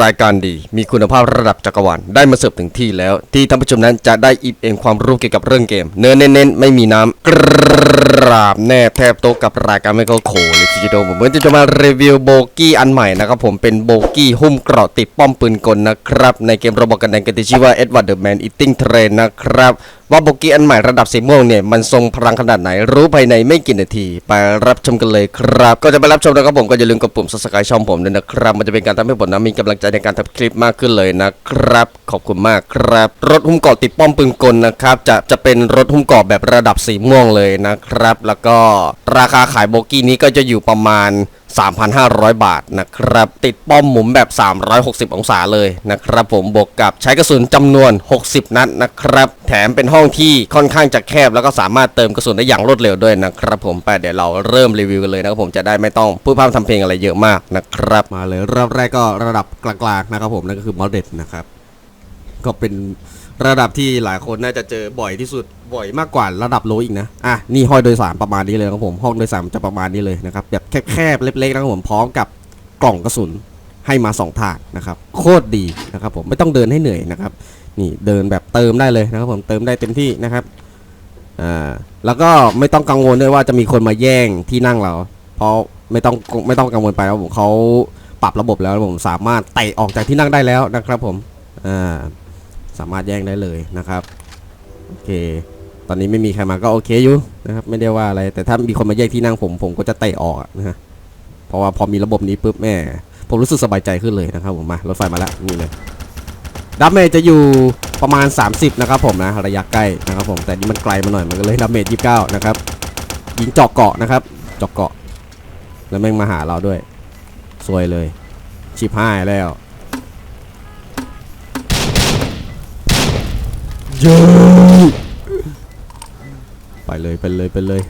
รายการดีมีคุณภาพระดับจักรวาลได้มาเสิร์ฟถึงที่แล้ว ที่ท่านผู้ชมนั้นจะได้อิ่มเอมความรู้เกี่ยวกับเรื่องเกม เนื้อเน้นๆ ไม่มีน้ำกราบแนบแทบโตกับรายการไม่เข้าโขเลยทีเดียวผมเมื่อจะมารีวิวโบกี้อันใหม่นะครับผมเป็นโบกี้หุ้มเกราะติดป้อมปืนกลนะครับ ในเกมระบบกันแดงกันที่ชื่อว่า Edward the Man Eating Train นะครับ ว่าโบกี้อันใหม่ระดับสีม่วงเนี่ยมันทรงพลังขนาดไหนรู้ภายในไม่กี่นาที ไปรับชมกันเลยครับ ก็จะไปรับชมนะครับผมก็อย่าลืมกดปุ่ม subscribe ช่องผมด้วยนะครับ มันจะเป็นการทำให้ผมนะมีกำลังใจในการทำคลิปมากขึ้นเลยนะครับ ขอบคุณมากครับ รถหุ้มเกาะติดป้อมปืนกลนะครับจะจะเป็นรถหุ้มเกาะแบบระดับสีม่วงเลยนะครับ แล้วก็ราคาขายโบกี้นี้ก็จะอยู่ประมาณ 3,500 บาทนะครับ ติดป้อมหมุนแบบ 360 องศาเลยนะครับ ผมบวกกับใช้กระสุนจำนวน 60 นัดนะครับ แถมเป็นห้องที่ค่อนข้างจะแคบ แล้วก็สามารถเติมกระสุนได้อย่างรวดเร็วด้วยนะครับผมไปเดี๋ยวเราเริ่มรีวิวกันเลยนะครับผมจะได้ไม่ต้องพูดพร่ำทำเพลงอะไรเยอะมากนะครับ มาเลยรอบแรกก็ระดับกลางๆนะครับผมนั่นก็คือมอดเดนะครับก็เป็นระดับที่หลายคนน่าจะเจอบ่อยที่สุด บ่อยมากกว่าระดับโลอีกนะ อะ นี่ห้องโดยสารประมาณนี้เลยครับผม ห้องโดยสารจะประมาณนี้เลยนะครับ แบบแคบๆ เล็กๆนะครับผม พร้อมกับกล่องกระสุนให้มาสองถาดนะครับ โคตรดีนะครับผม ไม่ต้องเดินให้เหนื่อยนะครับ นี่เดินแบบเติมได้เลยนะครับผม เติมได้เต็มที่นะครับ อ่า แล้วก็ไม่ต้องกังวลด้วยว่าจะมีคนมาแย่งที่นั่งเรา เพราะไม่ต้องไม่ต้องกังวลไปแล้วผมเขาปรับระบบแล้วผมสามารถเตะออกจากที่นั่งได้แล้วนะครับผม อ่า สามารถแย่งได้เลยนะครับ โอเค ตอนนี้ไม่มีใครมาก็โอเคอยู่นะครับไม่ได้ว่าอะไรแต่ถ้ามีคนมาแย่งที่นั่งผมผมก็จะเตะออกนะฮะเพราะว่าพอมีระบบนี้ปุ๊บแม่ ผมรู้สึกสบายใจขึ้นเลยนะครับผมมารถไฟมาแล้วนี่เลยดับเมจจะอยู่ประมาณ 30 นะครับผมนะระยะใกล้นะครับผมแต่นี่มันไกลมาหน่อยมันก็เลยดับเมจ29 นะครับยิงเจาะเกาะนะครับเจาะเกาะ แล้วแม่งมาหาเราด้วยซวยเลยชิบหายแล้วเย้ ไปเลยไปเลยไปเลย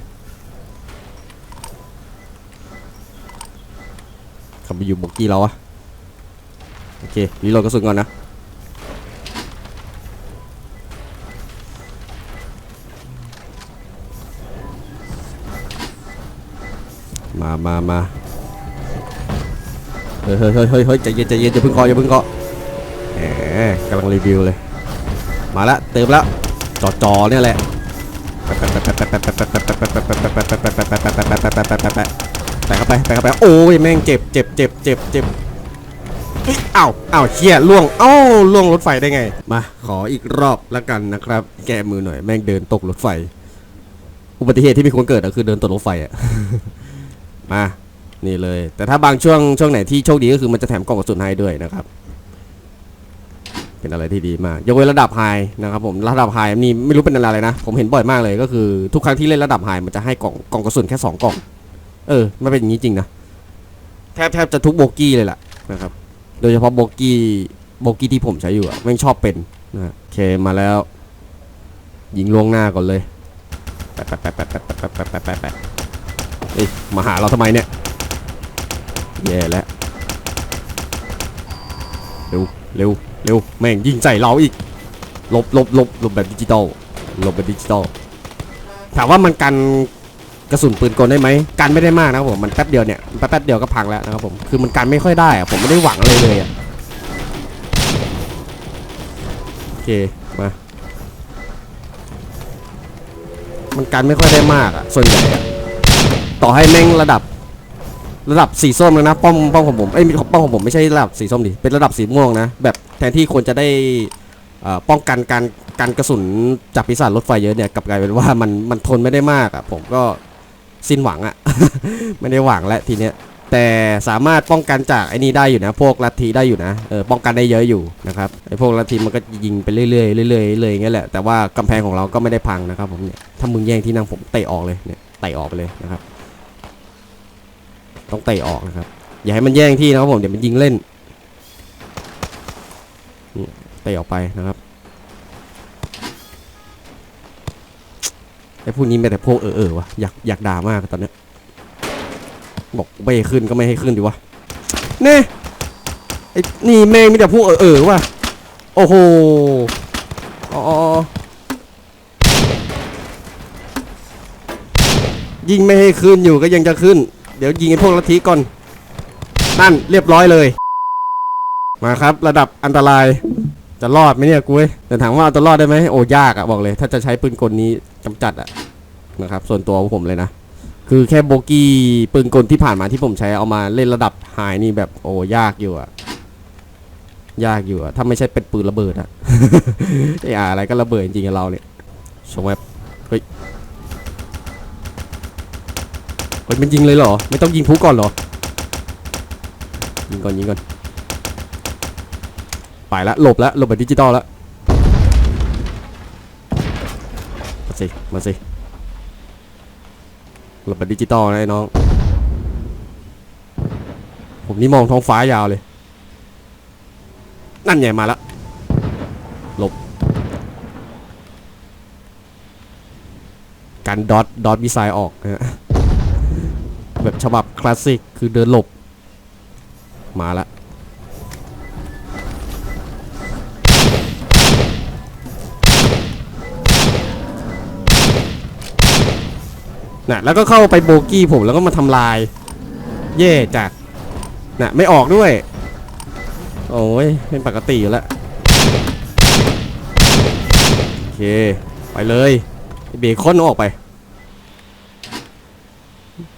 ขับไปอยู่บกกี้เราอะโอเครีโหลดกระสุนก่อนนะมามามาเฮ้ยเฮ้ยเฮ้ยเฮ้ยเฮ้ยใจเย็นใจเย็นอย่าเพิ่งเคาะอย่าเพิ่งเคาะแหมกำลังรีวิวเลย มาละเติมล้วจอจอเนี่ยแหละ แปะเข้าไปแปะเข้าไปโอ้ยแม่งเจ็บเจ็บเจ็บเจ็บเจ็บเอ้าวอ้าวเชี่ยล่วงอ้าล่วงรถไฟได้ไง มาขออีกรอบแล้วกันนะครับ แก้มือหน่อยแม่งเดินตกรถไฟ อุบัติเหตุที่มีคนเกิดก็คือเดินตกรถไฟอะมานี่เลย แต่ถ้าบางช่วงช่วงไหนที่โชคดีก็คือมันจะแถมกล่องกระสุนให้ด้วยนะครับ เป็นอะไรที่ดีมากยกเว้นระดับไฮนะครับผมระดับไฮนี่ไม่รู้เป็นอะไรนะ ผมเห็นบ่อยมากเลยก็คือทุกครั้งที่เล่นระดับไฮมันจะให้กล่องกล่องกระสุนแค่สองกล่อง เออไม่เป็นอย่างนี้จริงนะแทบแทบจะทุกโบกี้เลยแหละนะครับ โดยเฉพาะโบกี้โบกี้ที่ผมใช้อยู่อะไม่ชอบเป็นนะโอเคมาแล้ว ยิงล่วงหน้าก่อนเลยแปะแปะแปะแปะแปะแปะแปะแปะแปะแปะเอ้ยมาหาเราทำไมเนี่ยแย่แล้วเร็วเร็ว เร็วแม่งยิงใส่เราอีกหลบหลบหลบหลบแบบดิจิตอลหลบแบบดิจิตอลถามว่ามันกันกระสุนปืนกลได้ไหมกันไม่ได้มากนะครับผมมันแป๊บเดียวเนี่ยแป๊บเดียวก็พังแล้วนะครับผมคือมันกันไม่ค่อยได้ผมไม่ได้หวังอะไรเลยอะโอเคมามันกันไม่ค่อยได้มากอะส่วนใหญ่ต่อให้แม่งระดับ ระดับสีส้มเลยนะป้อมป้อมของผมเอ้ยป้อมของผมไม่ใช่ระดับสีส้มดิเป็นระดับสีม่วงนะแบบแทนที่ควรจะได้อ่อป้องกันการการกระสุนจากปีศาจรถไฟเยอะเนี่ยกลับกลายเป็นว่ามันมันทนไม่ได้มากอะ่ะผมก็สิ้นหวังอะ่ะไม่ได้หวังแล้วทีเนี้ยแต่สามารถป้องกันจากไอ้นี่ได้อยู่นะ พวกลัทธิได้อยู่นะเออป้องกันได้เยอะอยู่นะครับไอ้พวกลัทธิมันก็ยิงไปเรื่อยๆเรื่อยๆเรื่อยอย่างเงี้ยแหละแต่ว่ากำแพงของเราก็ไม่ได้พังนะครับผมเนี่ยถ้ามึงแย่งที่นั่งผมเตะออกเลยเนี่ยเตะออกไปเลยนะครับ ต้องเตะออกนะครับ อย่าให้มันแย่งที่นะครับผมเดี๋ยวมันยิงเล่นเตะออกไปนะครับไอ้พวกนี้เป็นแต่พวกเออเออวะอยากอยากด่ามากตอนเนี้ยบอกไม่ให้ขึ้นก็ไม่ให้ขึ้นดิวะเน่ไอ้นี่แม่งมีแต่พวกเออเออวะโอ้โหอ๋ออ๋ออ๋อยิงไม่ให้ขึ้นอยู่ก็ยังจะขึ้น เดี๋ยวยิงไอ้พวกลัทธิก่อน นั่นเรียบร้อยเลย มาครับ ระดับอันตราย จะรอดไหมเนี่ยกูเว้ยแต่ถามว่าเอาตัวรอดได้ไหมโอ้ยากอะบอกเลย ถ้าจะใช้ปืนกลนี้กำจัดอะนะครับ ส่วนตัวผมเลยนะ คือแค่โบกี้ปืนกลที่ผ่านมาที่ผมใช้เอามาเล่นระดับหายนี่แบบโอ้ยากอยู่อะยากอยู่อะถ้าไม่ใช่เป็นปืนระเบิดอะไอ้อะไรก็ระเบิดจริงๆกับเราเนี่ยชงแบบเฮ้ย ฮ้ยมันยิงเลยเหรอ ไม่ต้องยิงพุก่อนเหรอ ยิงก่อนยิงก่อน ไปละหลบละหลบแบบดิจิตอลละมาสิ มาสิ หลบแบบดิจิตอลนะไอ้น้อง ผมนี่มองท้องฟ้ายาวเลย นั่นไงมาละหลบการดอทดอทมิไซล์ออกนะฮะ แบบฉบับคลาสสิก คือเดินหลบ มาละน่ะแล้วก็เข้าไปโบกี้ผมแล้วก็มาทำลาย เย่จัดน่ะไม่ออกด้วย โอ้ยเป็นปกติอยู่แล้วโอเค ไปเลยเบคอนออกไป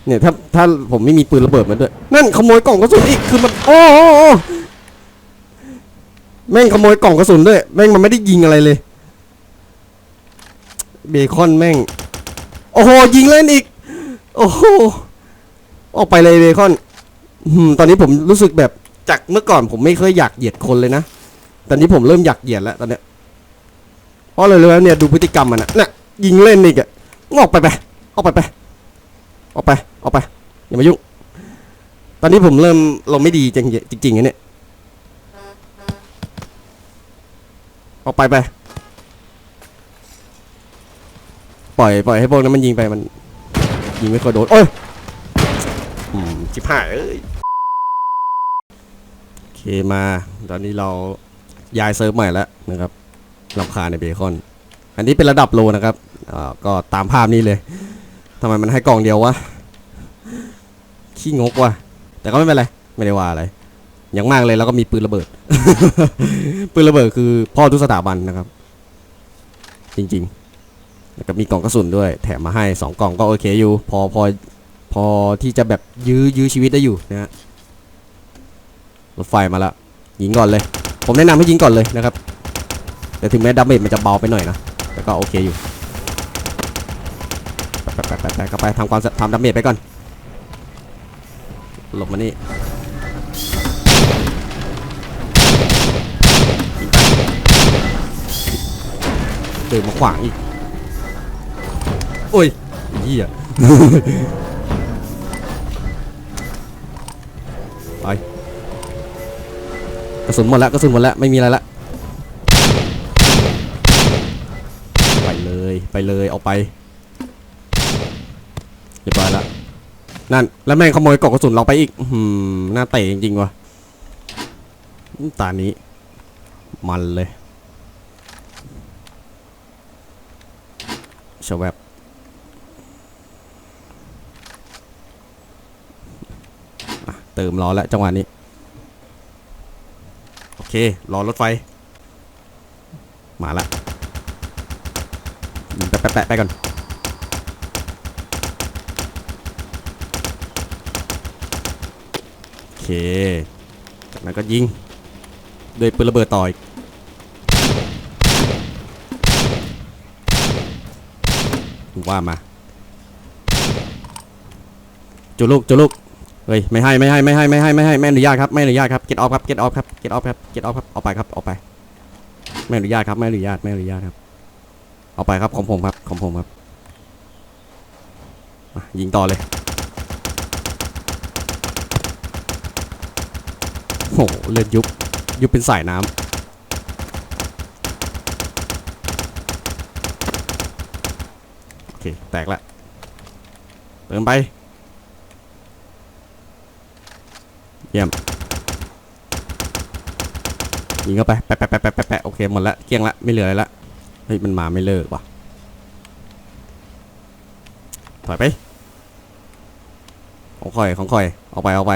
เนี่ยถ้าถ้าผมไม่มีปืนระเบิดมาด้วยนั่นขโมยกล่องกระสุนอีกคือมันโอ้โอแม่งขโมยกล่องกระสุนด้วยแม่งมันไม่ได้ยิงอะไรเลย เบคอนแม่ง โอ้โหยิงเล่นอีก โอ้โหออกไปเลยเบคอนอตอนนี้ผมรู้สึกแบบจากเมื่อก่อนผมไม่เคยอยากเหยียดคนเลยนะตอนนี้ผมเริ่มอยากเหยียดแล้วตอนเนี้ยเพราะเลยแล้วเนี่ยดูพฤติกรรมมันนะน่ะยิงเล่นอีกอะงอกไปไปออกไปไปออกไปออกไปายุ ตอนนี้ผมเริ่มเราไม่ดีจริงจริงๆเนี่ย ออกไปไป ปล่อยปล่อยให้พวกนั้นมันยิงไปมัน ยิงไม่ค่อยโดน โอ้ยจิบหายเอ้ยโอเคมา ตอนนี้เราย้ายเซิร์ฟใหม่แล้วนะครับลำคาในเบคอน อันนี้เป็นระดับโลนะครับก็ตามภาพนี้เลยทำไมมันให้กล่องเดียววะ ขี้งกว่ะ แต่ก็ไม่เป็นไร ไม่ได้ว่าอะไร อย่างมากเลยแล้วก็มีปืนระเบิด ปืนระเบิดคือพ่อทุกสถาบันนะครับ จริงๆ แล้วก็มีกล่องกระสุนด้วย แถมมาให้สองกล่องก็โอเคอยู่ พอพอพอที่จะแบบยื้อยื้อชีวิตได้อยู่นะฮะ รถไฟมาแล้วยิงก่อนเลย ผมแนะนำให้ยิงก่อนเลยนะครับ แต่ถึงแม้ดาเมจมันจะเบาไปหน่อยนะ แต่ก็โอเคอยู่ไปไปไปไปไปเข้าไปทำความทำดาเมจไปก่อน หลบมานี่เดินมาขวางอีก โอ้ยเหี้ยไปกระสุนหมดแล้วกระสุนหมดแล้วไม่มีอะไรละไปเลยไปเลยเอาไปเรียบร้อยแล้ว นั่น แล้วแม่งขโมยกล่องกระสุนเราไปอีกหืมน้าเตะจริงๆวะตานี้ มันเลยชวบเติมล้อแล้วจังหวะนี้ โอเครอรถไฟ มาละยิงแปะแปะแปะไปก่อน โอเค จากนั้นก็ยิงโดวยปืนระเบิดต่ออีกว่ามาจุลูกจุลูกเฮ้ยไม่ให้ไม่ให้ไม่ให้ไม่ให้ไม่ให้ไม่อนุญาตครับไม่อนุญาตครับ get off ครับ get off ครับ get off ครับ get off ครับออกไปครับออกไปไม่อนุญาตครับไม่อนุญาตไม่อนุญาตครับ เอาไปครับของผมครับของผมครับยิงต่อเลย โหเลือดยุบ ยุบเป็นสายน้ำโอเค แตกละเติมไป เยี่ยมยิงเข้าไป แปะแปะแปะแปะแปะโอเค หมดละ เกลี้ยงละ ไม่เหลืออะไรละ เฮ้ย มันมาไม่เลิกว่ะ ถอยไปของคอยของคอยเอาไปเอาไป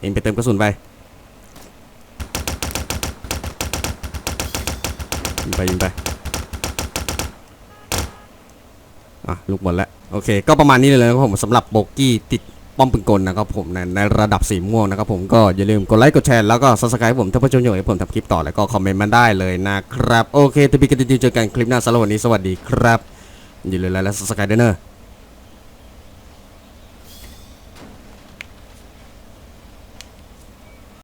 เองไปเติมกระสุนไป ยิง ไปยิงไปอะลูกบอลแล้วโอเค ก็ประมาณนี้เลยนะครับผมสำหรับโบกี้ติดป้อมปืนกลนะครับผมในในระดับสีม่วงนะครับผมก็อย่าลืมกดไลค์กดแชร์แล้วก็ซับสไครป์ผมถ้าผู้ชมอยากให้ผมทำคลิปต่อแล้วก็คอมเมนต์มาได้เลยนะครับ โอเคทีพีกันจริงๆเจอกันคลิปหน้าสำหรับวันนี้สวัสดีครับ อย่าลืมไลค์และซับสไครป์ด้วยเนอะ